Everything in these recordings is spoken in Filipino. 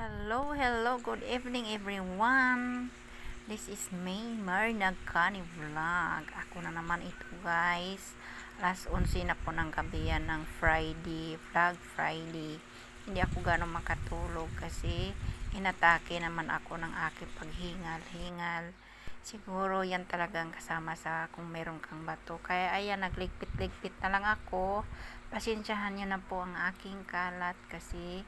Hello, hello, good evening everyone. This is May Mar Nagkani Vlog. Ako na naman ito guys. Alas 11 na po ng gabi yan ng Friday, Vlog Friday. Hindi ako gano'ng makatulog kasi inatake naman ako ng aking paghingal-hingal. Siguro yan talagang kasama sa kung meron kang bato. Kaya ayan, nagligpit-ligpit na lang ako. Pasensyahan nyo na po ang aking kalat kasi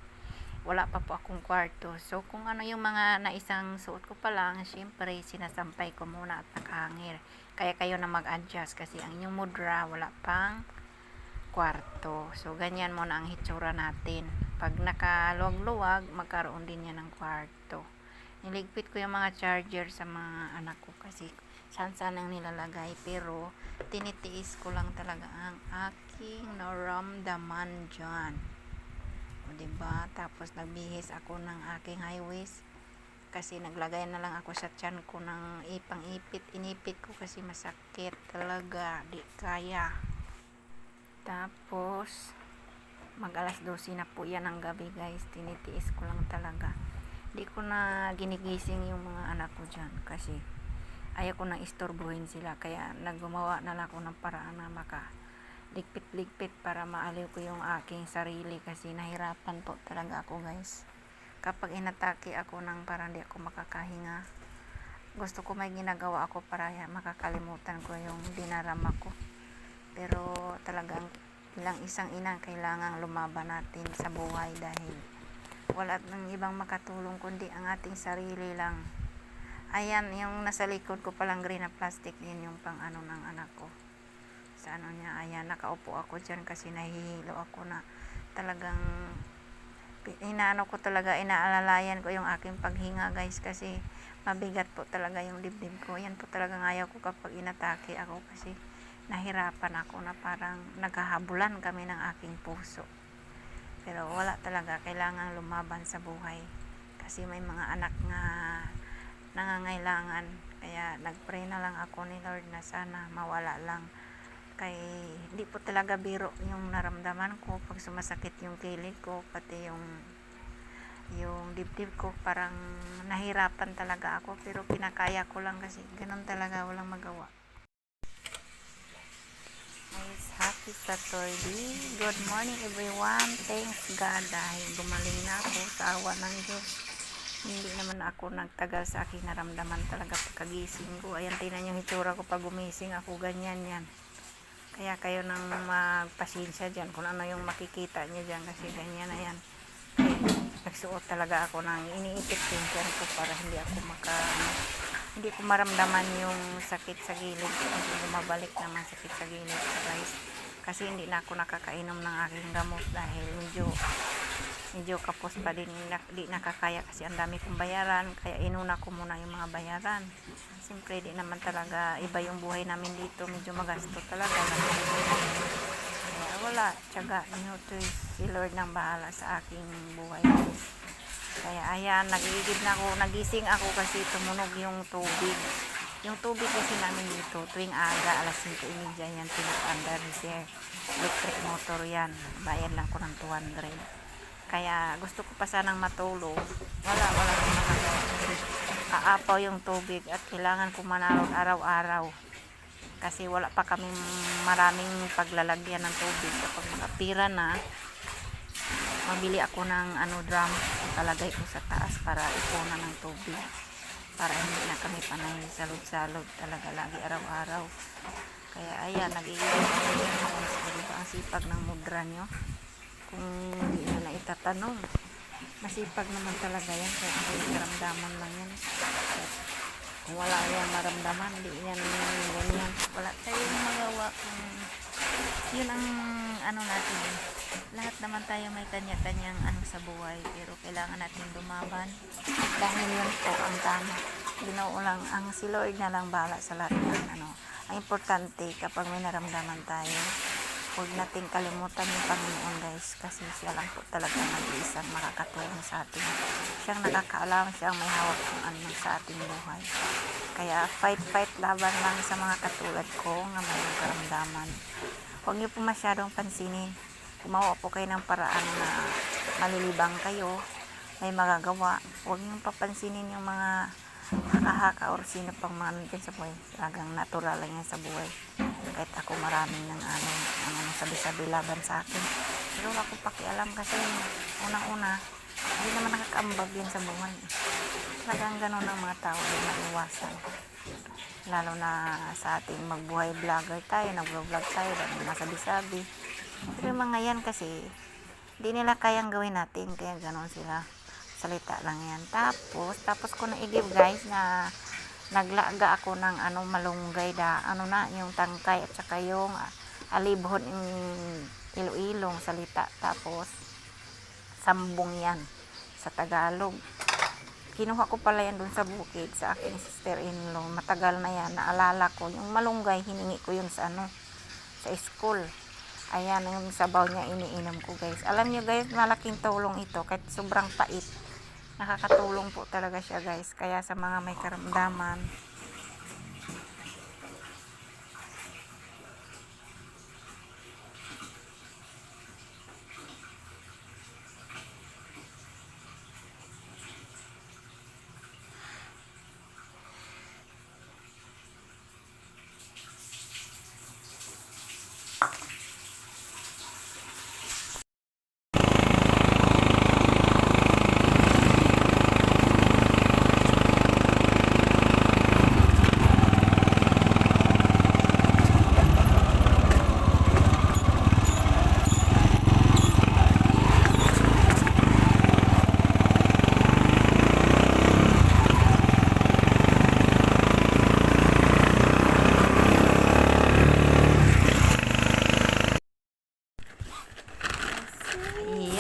wala pa po akong kwarto. So, kung ano yung mga naisang suot ko pa lang, syempre, sinasampay ko muna at nakahangir. Kaya kayo na mag-adjust kasi ang inyong mudra, wala pang kwarto. So, ganyan muna ang hitsura natin. Pag nakaluwag-luwag, magkaroon din yan ng kwarto. Niligpit ko yung mga charger sa mga anak ko kasi saan saan ang nilalagay. Pero, tinitiis ko lang talaga ang aking naramdaman dyan. O, diba? Tapos nagbihis ako ng aking highways kasi naglagay na lang ako sa tiyan ko ng ipang-ipit. Inipit ko kasi masakit talaga. Di kaya. Tapos, mag alas 12 na po yan ng gabi guys. Tinitiis ko lang talaga. Di ko na ginigising yung mga anak ko dyan kasi ayaw ko nang istorbohin sila. Kaya naggumawa na lang ako ng paraan na maka ligpit-ligpit para maaliw ko yung aking sarili kasi nahirapan po talaga ako guys. Kapag inatake ako ng parang di ako makakahinga gusto ko may ginagawa ako para makakalimutan ko yung dinarama ko. Pero talagang bilang isang ina kailangan lumaban natin sa buhay dahil wala ng ibang makatulong kundi ang ating sarili lang. Ayan yung nasa likod ko palang green na plastic yun yung pang ano ng anak ko sa ano niya, ayan, nakaupo ako dyan kasi nahihilo ako na talagang inaano ko talaga, inaalalayan ko yung aking paghinga guys kasi mabigat po talaga yung dibdib ko. Yan po talagang ayaw ko kapag inatake ako kasi nahirapan ako na parang naghahabulan kami ng aking puso. Pero wala talaga, kailangan lumaban sa buhay kasi may mga anak nga nangangailangan. Kaya nagpray na lang ako ni Lord na sana mawala lang kay hindi po talaga biro yung naramdaman ko pag sumasakit yung kilid ko pati yung yung dibdib ko. Parang nahirapan talaga ako pero pinakaya ko lang kasi ganun talaga walang magawa. Guys happy Saturday. Good morning everyone. Thanks God dahil gumaling na ako sa awa ng Diyos. Hindi naman ako nagtagal sa aking naramdaman talaga pagkagising ko. Ayan tinan yung hitsura ko pag gumising ako. Ganyan yan kaya kayo nang magpasensya dyan kung ano yung makikita niya dyan kasi ganyan na yan. Nagsuot talaga ako ng iniipit tiyan ko para hindi ako maka hindi ko maramdaman yung sakit sa gilid kasi bumabalik naman sakit sa gilid guys kasi hindi na ako nakakainom ng aking gamot dahil medyo medyo kapos pa din di nakakaya kasi ang dami kong bayaran kaya inuna ko muna yung mga bayaran. Siyempre di naman talaga iba yung buhay namin dito. Medyo magasto talaga. Kaya wala tiyaga minuto si Lord nang bahala sa aking buhay. Kaya ayan nagigib na ako nagising ako kasi tumunog yung tubig. Yung tubig kasi namin dito tuwing aga alas 5.30 yan pinag-under reserve electric motor yan. Bayad lang ko ng 200 kaya gusto ko pa sanang matulog. Wala, wala akong magagawa. Aapaw yung tubig at kailangan ko manalog araw-araw. Kasi wala pa kami maraming paglalagyan ng tubig. Kapag makapira na, mabili ako ng ano drum. Talagay ko sa taas para ipunan ng tubig. Para hindi na kami panay salod-salod talaga lagi araw-araw. Kaya ayan, nagiging ako ang sipag ng mudra nyo kung hindi na naitatanong. Masipag naman talaga yan. Kaya ang karamdaman lang yan. Kung wala yan maramdaman, hindi yan ganyan. Wala tayong magawa kung yun ang ano natin. Lahat naman tayo may kanya-kanyang ano sa buhay. Pero kailangan natin lumaban. Dahil yun po ang tama. Ginoo lang, ang si Lord na lang bala sa lahat yan. Ano, ang importante kapag may naramdaman tayo, huwag nating kalimutan yung Panginoon guys kasi siya lang po talaga nag-iisang makakatulong sa atin. Siyang nakakaalam siyang may hawak kung ano sa ating buhay. Kaya fight fight laban lang sa mga katulad ko nga may karamdaman. Huwag niyo po masyadong pansinin. Gumawa po kayo ng paraan na malilibang kayo. May magagawa. Huwag niyong papansinin yung mga haka-haka or sino pang mga nandyan sa buhay. Talagang natural lang yan sa buhay. Kahit ako maraming ng ano, ang ano sabi-sabi laban sa akin. Pero wala ko pakialam kasi unang-una, hindi naman nakakaambag yan sa buhay. Talagang ganun ang mga tao, hindi maiwasan. Lalo na sa ating magbuhay vlogger tayo, nag-vlog tayo, dahil mga sabi-sabi. Pero mga yan kasi, hindi nila kayang gawin natin, kaya ganon sila. Salita lang yan. Tapos, tapos ko na i-give guys na naglaga ako ng ano malunggay da ano na yung tangkay at saka yung ah, alibhon ilo-ilong salita. Tapos sambong yan sa Tagalog. Kinuha ko pala yan dun sa bukid sa aking sister-in-law. Matagal na yan. Naalala ko yung malunggay hiningi ko yun sa ano sa school. Ayan yung sabaw niya iniinom ko guys. Alam niyo guys malaking tulong ito kahit sobrang pait nakakatulong po talaga siya guys. Kaya sa mga may karamdaman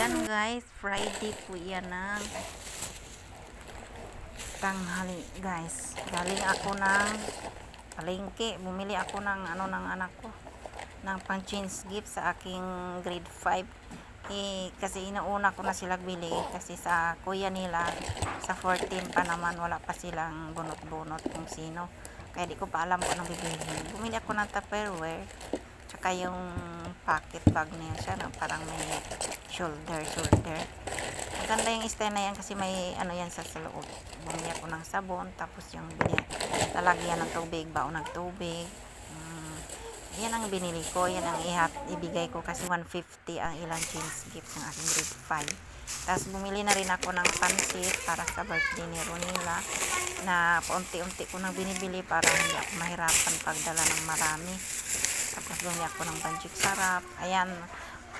Yan guys, Friday po yan ng tanghali guys. Galing ako ng palengke. Bumili ako ng ano ng anak ko ng pang change gift sa aking grade 5. Eh, kasi inauna ko na sila bili kasi sa kuya nila sa 14 pa naman wala pa silang bunot-bunot kung sino. Kaya di ko pa alam kung anong bibilihin. Bumili ako ng Tupperware tsaka yung pocket bag niya siya na parang may shoulder shoulder. Maganda yung style na yan kasi may ano yan sa, loob. Bumili ako ng sabon tapos yung binili, lalagyan ng tubig baon ng tubig. Mm, yan ang binili ko yan ang ihat, ibigay ko kasi 150 ang ilang change gift ng aking grade 5 tapos bumili na rin ako ng pansit para sa birthday ni Ronila na paunti-unti ko nang binibili para hindi ako mahirapan pagdala ng marami tapos bumili ako ng banjik sarap. Ayan,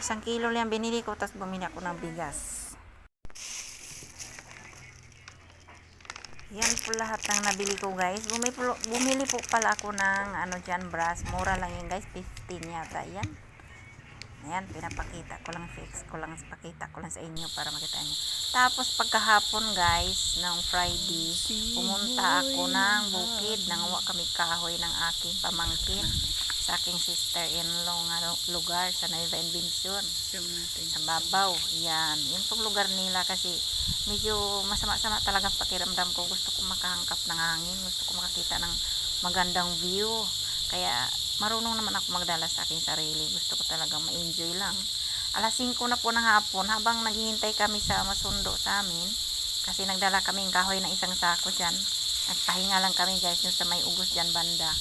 isang kilo lang binili ko. Tapos bumili ako ng bigas. Yan po lahat ng nabili ko guys. Bumili bumili po pala ako ng ano dyan, brass. Mura lang yun guys. 15 yata. Yan. Ayan, pinapakita ko lang, fix ko lang, pakita ko lang sa inyo para makita nyo. Tapos pagkahapon guys, ng Friday, pumunta ako ng bukid, nangawa kami kahoy ng aking pamangkin sa aking sister-in-law nga lugar sa Nueva Invention. Sa Babaw. Yan. Yun pong lugar nila kasi medyo masama-sama talaga ang pakiramdam ko. Gusto ko makahangkap ng hangin. Gusto ko makakita ng magandang view. Kaya marunong naman ako magdala sa aking sarili. Gusto ko talagang ma-enjoy lang. Alas 5 na po ng hapon habang naghihintay kami sa masundo sa amin. Kasi nagdala kaming kahoy ng isang sako dyan. Nagpahinga lang kami guys yung sa may ugos dyan banda.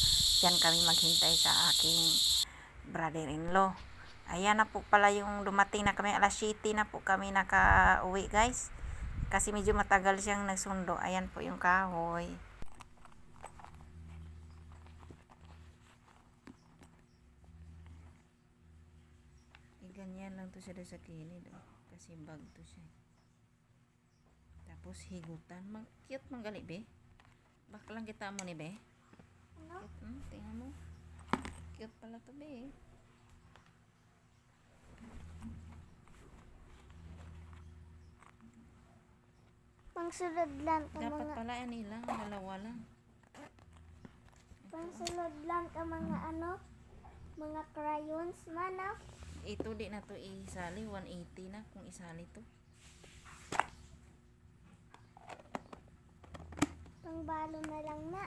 Diyan kami maghintay sa aking brother-in-law. Ayan na po pala yung dumating na kami. Alas 7 na po kami naka-uwi guys. Kasi medyo matagal siyang nagsundo. Ayan po yung kahoy. Eh, ganyan lang to siya sa kilid. Oh. Kasi bag to siya. Tapos higutan. Mag cute man gali be. Baka lang kita mo ni be. Cute, hmm, tingnan mo. Cute pala to be. Pangsulod lang ka Dapat mga pala yan ilang, dalawa lang. pangsulod lang ka mga ano mga crayons mana Ito di na to isali, 180 na kung isali to. pangbalo na lang na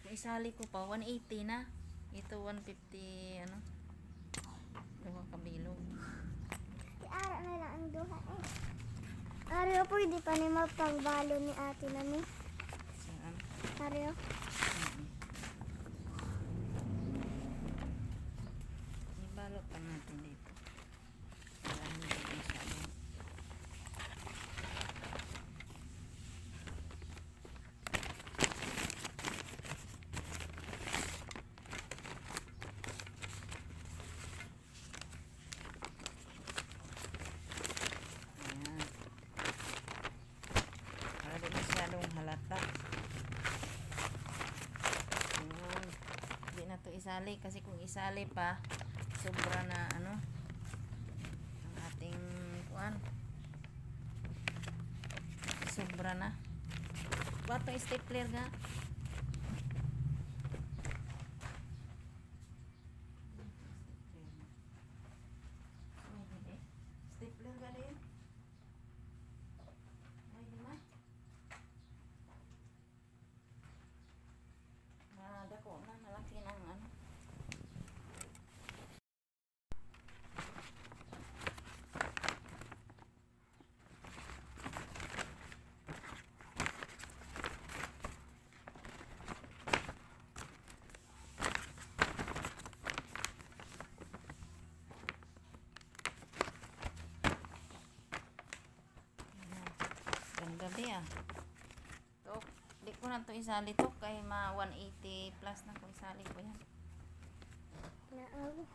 Kung isali ko pa, 180 na. Ito 150, ano, duha kabilog. iara na lang Pero pwede pa ni mapangbalo ni ate namin. Saan? Mario. Ibalot pa natin dito. Para hindi masyadong Ayan. Para di masyadong halata. Ayan. Hindi na to isali kasi kung isali pa, sobra na ano ang ating kuan. Sobra na. Bato stapler nga. Stapler ga din. May di na. Madako na, malaki na ang ano. Ayan. Ah. Tok, di ko na to isali to kay ma 180 plus na ko isali ko yan. Naag.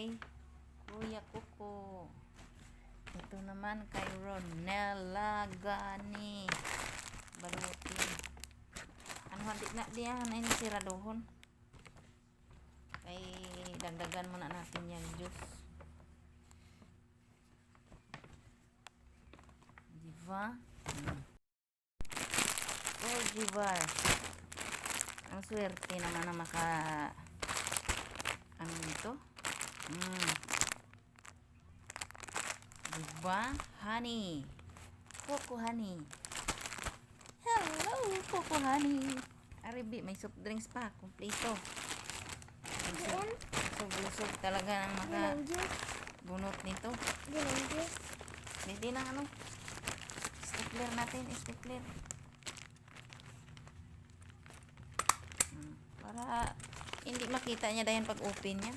Kay Kuya Kuko. Ito naman kay Ronella Gani. Baluti. Ano di na diya na ini siraduhon. Kay dagdagan muna natin yan juice. Diba? Mm. Oh, Jivar. Ang swerte naman na maka... Ano ito? Mm. Diba? Honey. Coco honey. Hello, Coco honey. Aribi, may soft drinks pa. Kompleto. Diyan. Lusog-lusog talaga ng maka bunot nito. Pwede na ano. Stapler natin, stapler. Hmm, Para hindi makita niya dahil pag open niya.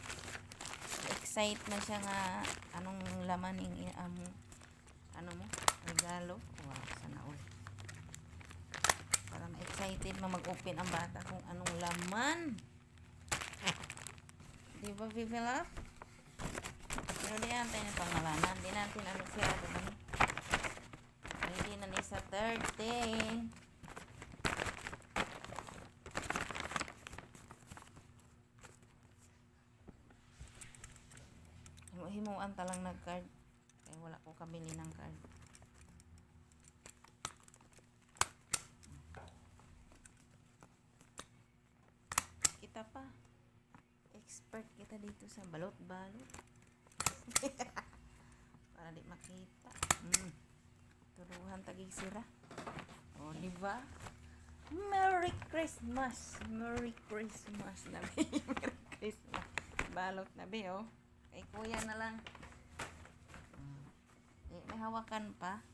Excite na siya nga anong laman yung um, ano mo, regalo. Wow, sana all. Para ma-excited ma mag-open ang bata kung anong laman. Di ba, Vivi Love? Pero di natin yung pangalanan. Di natin ano siya. Ano, hindi na ni sa third day. Himuan talang nag-card. Kaya wala ko kabili ng card. Kita pa. Expert kita dito sa balot-balot. Para di makita. Mm. Turuhan tagig sira. O, di ba? Merry Christmas! Merry Christmas na Merry Christmas. Balot na be, oh. Kay kuya na lang. Mm. Eh, may hawakan pa.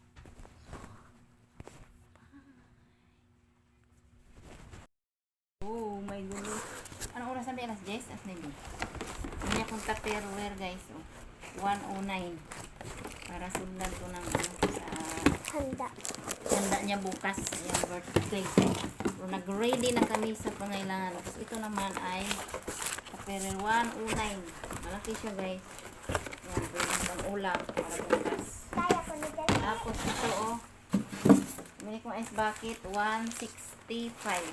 Oh, my goodness. Anong oras na ba? Alas 10? Alas 9. Hindi akong tupperware, guys. Oh. 109. Para sundan ko ng ano, sa Handa. handa niya bukas. Ayan, birthday. So, nag-ready na kami sa pangailangan. Tapos ito naman ay tupperware 109. Malaki siya, guys. Ayan, pwede pang ulam para bukas. Na. Tapos ito, oh. Bili ko ice bucket, 165.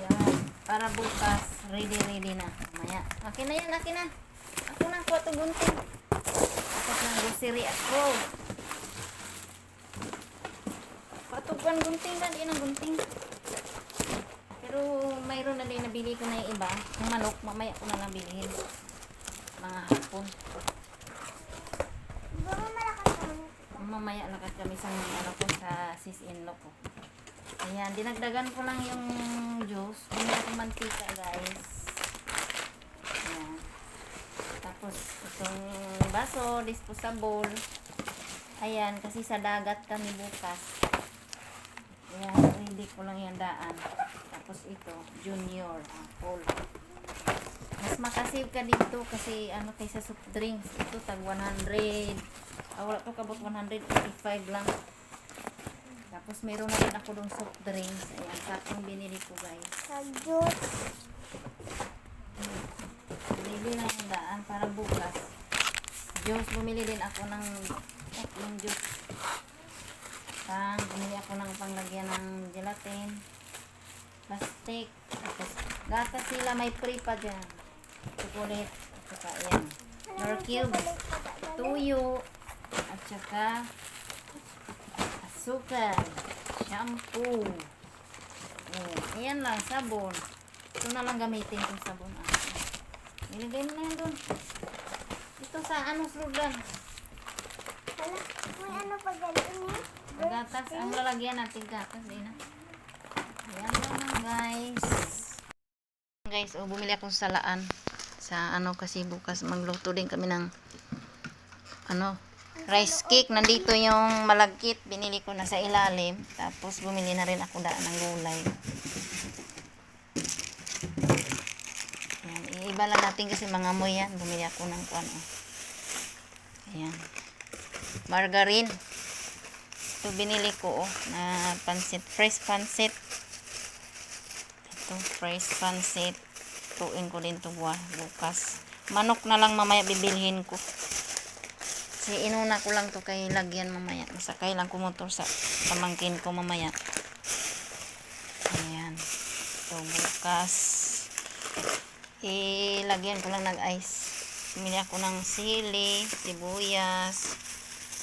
Yan. Para bukas, ready, ready na. Mamaya. Akin na yan, akin na. Ako na, kuha to gunting. Tapos ng grocery ako. Patugan gunting kan, di na gunting. Pero mayroon na din nabili ko na yung iba. Yung manok, mamaya ko na lang bilhin. Mga hapon. Mamaya lakad kami sa ano ko sa sis-in-law ko. Ayan, dinagdagan ko lang yung juice. Bumili ako mantika, guys. Ayan. Tapos, itong baso, disposable. Ayan, kasi sa dagat kami bukas. Ayan, hindi ko lang yung daan. Tapos ito, junior, apple. Mas makasave ka dito kasi ano kaysa soft drinks. Ito tag 100. Ah, wala to kabot 185 lang. Tapos meron na rin ako dong soft drinks. Ayan, sakong binili ko guys. Sa juice. Binili lang yung daan para bukas. Juice, bumili din ako ng tatlong juice. Pang, bumili ako ng panglagyan ng gelatin. Plastic. Tapos, gatas sila may pre pa dyan. Chocolate. At saka, ayan. Nor cube. Tuyo. At saka, asukal. Shampoo. Oh, ayan lang, sabon. Ito na lang gamitin kong sabon. Ah. Nilagay mo na yan doon. Ito sa ano, slogan. Hala, may ano pa galing eh? Gatas. Ang lalagyan natin gatas. Din na. Ayan lang guys. Guys, oh, bumili akong salaan. Sa ano kasi bukas magluto din kami ng ano, rice cake. Nandito yung malagkit. Binili ko na sa ilalim. Tapos bumili na rin ako daan ng gulay. Ayan, iiba lang natin kasi mga amoy yan. Bumili ako ng kung ano. Ayan. Margarine. Ito binili ko oh, na pansit. Fresh pansit. Ito, fresh pansit. Tuin ko din to buwa, bukas. Manok na lang mamaya bibilhin ko. Kasi inuna ko lang to kay lagyan mamaya. Masakay lang ko motor sa pamangkin ko mamaya. Ayan. Ito bukas. Ilagyan ko lang nag-ice. Bumili ako ng sili, sibuyas,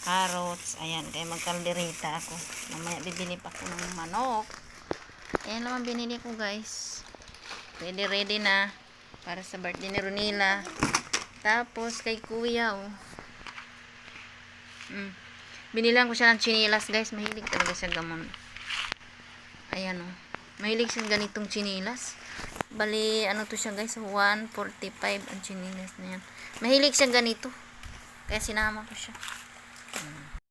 carrots. Ayan, kaya magkalderita ako. Mamaya bibili pa ako ng manok. Ayan naman binili ko guys. Ready ready na. Para sa birthday ni Ronila. Tapos kay kuya oh. Mm. Binilang ko siya ng chinilas guys. Mahilig talaga siya gamon. Ayan oh. Mahilig siya ganitong chinilas. Bali, ano to siya guys, 145 ang chinilas na yan. Mahilig siya ganito. Kaya sinama ko siya. Hmm.